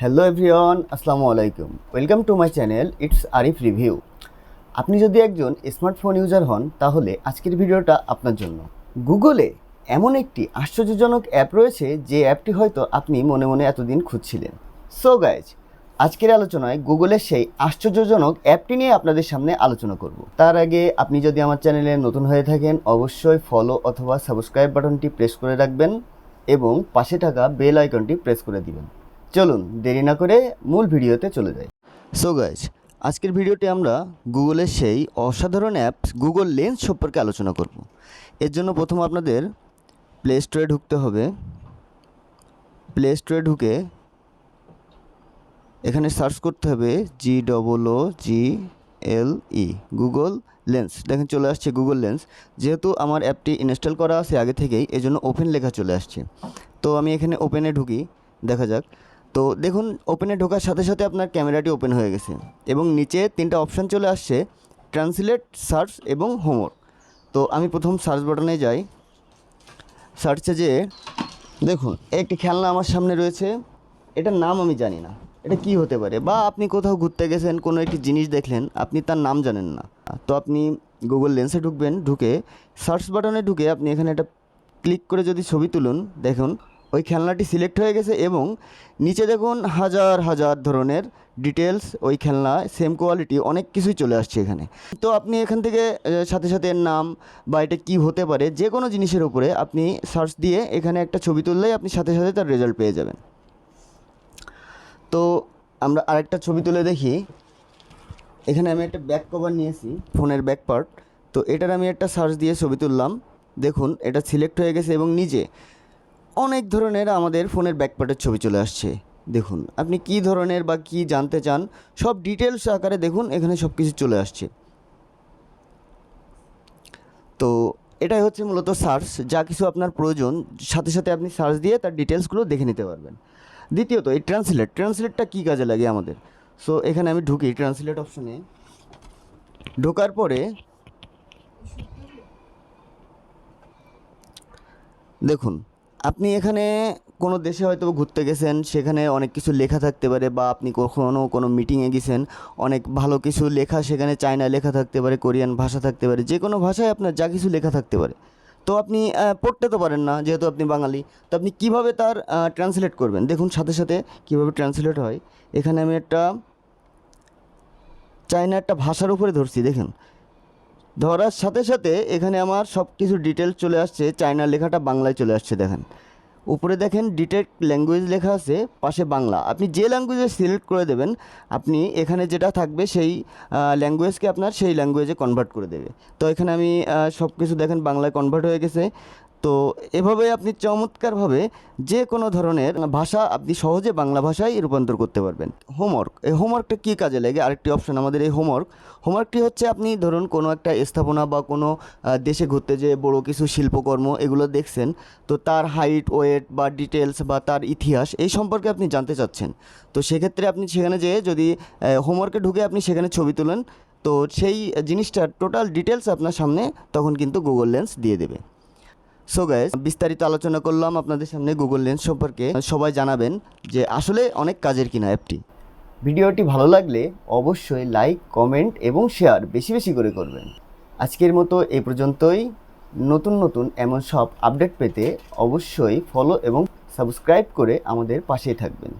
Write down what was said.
Hello everyone আসসালামু আলাইকুম welcome to my channel it's Arif review আপনি যদি একজন স্মার্টফোন ইউজার হন, তাহলে আজকের ভিডিওটা আপনার জন্য। গুগলে এমন একটি আশ্চর্যজনক অ্যাপ রয়েছে, যে অ্যাপটি হয়তো আপনি মনে মনে এতদিন খুঁজছিলেন। সো গাইজ আজকের আলোচনায় গুগলের সেই আশ্চর্যজনক অ্যাপটি নিয়ে আপনাদের সামনে আলোচনা করব। তার আগে আপনি যদি আমার চ্যানেলে নতুন হয়ে থাকেন, অবশ্যই ফলো অথবা সাবস্ক্রাইব বাটনটি প্রেস করে রাখবেন এবং পাশে থাকা বেল আইকনটি প্রেস করে দিবেন। চলুন দেরি না করে মূল ভিডিওতে চলে যাই। সো গাইজ আজকের ভিডিওতে আমরা গুগলের সেই অসাধারণ অ্যাপস গুগল লেন্স সম্পর্কে আলোচনা করব। এর জন্য প্রথম আপনাদের প্লে স্টোরে ঢুকতে হবে। প্লে স্টোরে ঢুকে এখানে সার্চ করতে হবে G double O G L E Google lens দেখেন চলে আসছে গুগল লেন্স যেহেতু আমার অ্যাপটি ইনস্টল করা আছে আগে থেকেই, এজন্য ওপেন লেখা চলে আসছে। তো আমি এখানে ওপেনে ঢুকি, দেখা যাক। তো দেখুন ওপেনে ঢোকার সাথে সাথে আপনার ক্যামেরাটি ওপেন হয়ে গেছে এবং নিচে তিনটা অপশান চলে আসছে ট্রান্সলেট সার্চ এবং হোমওয়ার্ক তো আমি প্রথম সার্চ বাটনে যাই। সার্চে যে দেখুন, একটি খেলনা আমার সামনে রয়েছে। এটার নাম আমি জানি না। এটা কি হতে পারে? বা আপনি কোথাও ঘুরতে গেছেন, কোনো একটি জিনিস দেখলেন, আপনি তার নাম জানেন না। তো আপনি গুগল লেন্সে ঢুকবেন, ঢুকে সার্চ বাটনে ঢুকে আপনি এখানে একটা ক্লিক করে যদি ছবি তুলুন, দেখুন ওই খেলনাটি সিলেক্ট হয়ে গেছে এবং নিচে দেখুন হাজার হাজার ধরনের ডিটেলস ওই খেলনা সেম কোয়ালিটি অনেক কিছুই চলে আসছে এখানে। তো আপনি এখান থেকে সাথে সাথে এর নাম বা এটা কী হতে পারে যে কোনো জিনিসের উপরে আপনি সার্চ দিয়ে এখানে একটা ছবি তুললেই আপনি সাথে সাথে তার রেজাল্ট পেয়ে যাবেন। তো আমরা আরেকটা ছবি তুলে দেখি। এখানে আমি একটা ব্যাক কভার নিয়েছি, ফোনের ব্যাক পার্ট তো এটার আমি একটা সার্চ দিয়ে ছবি তুললাম। দেখুন, এটা সিলেক্ট হয়ে গেছে এবং নিজে অনেক ধরনের আমাদের ফোনের ব্যাক পার্টের ছবি চলে আসছে। দেখুন, আপনি কি ধরনের বা কি জানতে চান, সব ডিটেলস আকারে দেখুন, এখানে সব কিছু চলে আসছে। তো এটাই হচ্ছে মূলত সার্চ, যা কিছু আপনার প্রয়োজন, সাথে সাথে আপনি সার্চ দিয়ে তার ডিটেলসগুলো দেখে নিতে পারবেন। দ্বিতীয়ত, এই ট্রান্সলেট, ট্রান্সলেটটা কী কাজে লাগে আমাদের? সো এখানে আমি ঢুকি ট্রান্সলেট অপশনে। ঢোকার পরে দেখুন আপনি এখানে কোনো দেশে হয়তো ঘুরতে গেছেন, সেখানে অনেক কিছু লেখা থাকতে পারে বা আপনি কখনও কোনো মিটিংয়ে গেছেন, অনেক ভালো কিছু লেখা সেখানে চায়না লেখা থাকতে পারে, কোরিয়ান ভাষা থাকতে পারে, যে কোনো ভাষায় আপনার যা কিছু লেখা থাকতে পারে। তো আপনি পড়তে তো পারেন না, যেহেতু আপনি বাঙালি, তো আপনি কীভাবে তার ট্রান্সলেট করবেন? দেখুন সাথে সাথে কীভাবে ট্রান্সলেট হয়। এখানে আমি একটা চায়না একটা ভাষার উপরে ধরছি, দেখেন। ধরার সাথে সাথে এখানে আমার সব কিছু ডিটেল চলে আসছে, চায়নার লেখাটা বাংলায় চলে আসছে, দেখেন। উপরে দেখেন ডিটেক্ট ল্যাঙ্গুয়েজ লেখা আছে, পাশে বাংলা। আপনি যে ল্যাঙ্গুয়েজে সিলেক্ট করে দেবেন, আপনি এখানে যেটা থাকবে সেই ল্যাঙ্গুয়েজকে আপনার সেই ল্যাঙ্গুয়েজে কনভার্ট করে দেবে। তো এখানে আমি সব কিছু দেখেন বাংলায় কনভার্ট হয়ে গেছে। তো এভাবে আপনি চমৎকারভাবে যে কোনো ধরনের ভাষা আপনি সহজে বাংলা ভাষায় রূপান্তর করতে পারবেন। হোমওয়ার্ক এই হোমওয়ার্কটা কী কাজে লাগে? আরেকটি অপশন আমাদের এই হোমওয়ার্ক হোমওয়ার্কটি হচ্ছে আপনি ধরুন কোনো একটা স্থাপনা বা কোনো দেশে ঘুরতে যে বড় কিছু শিল্পকর্ম এগুলো দেখছেন, তো তার হাইট ওয়েট বা ডিটেলস বা তার ইতিহাস এই সম্পর্কে আপনি জানতে চাচ্ছেন। তো সেক্ষেত্রে আপনি সেখানে যেয়ে যদি হোমওয়ার্কে ঢুকে আপনি সেখানে ছবি তোলেন, তো সেই জিনিসটার টোটাল ডিটেলস আপনার সামনে তখন কিন্তু গুগল লেন্স দিয়ে দেবে। সো গাইজ বিস্তারিত আলোচনা করলাম আপনাদের সামনে গুগল লেন্স সম্পর্কে। সবাই জানাবেন যে আসলে অনেক কাজের কিনা অ্যাপটি ভিডিওটি ভালো লাগলে অবশ্যই লাইক কমেন্ট এবং শেয়ার বেশি বেশি করে করবেন। আজকের মতো এ পর্যন্তই। নতুন নতুন এমন সব আপডেট পেতে অবশ্যই ফলো এবং সাবস্ক্রাইব করে আমাদের পাশেই থাকবেন।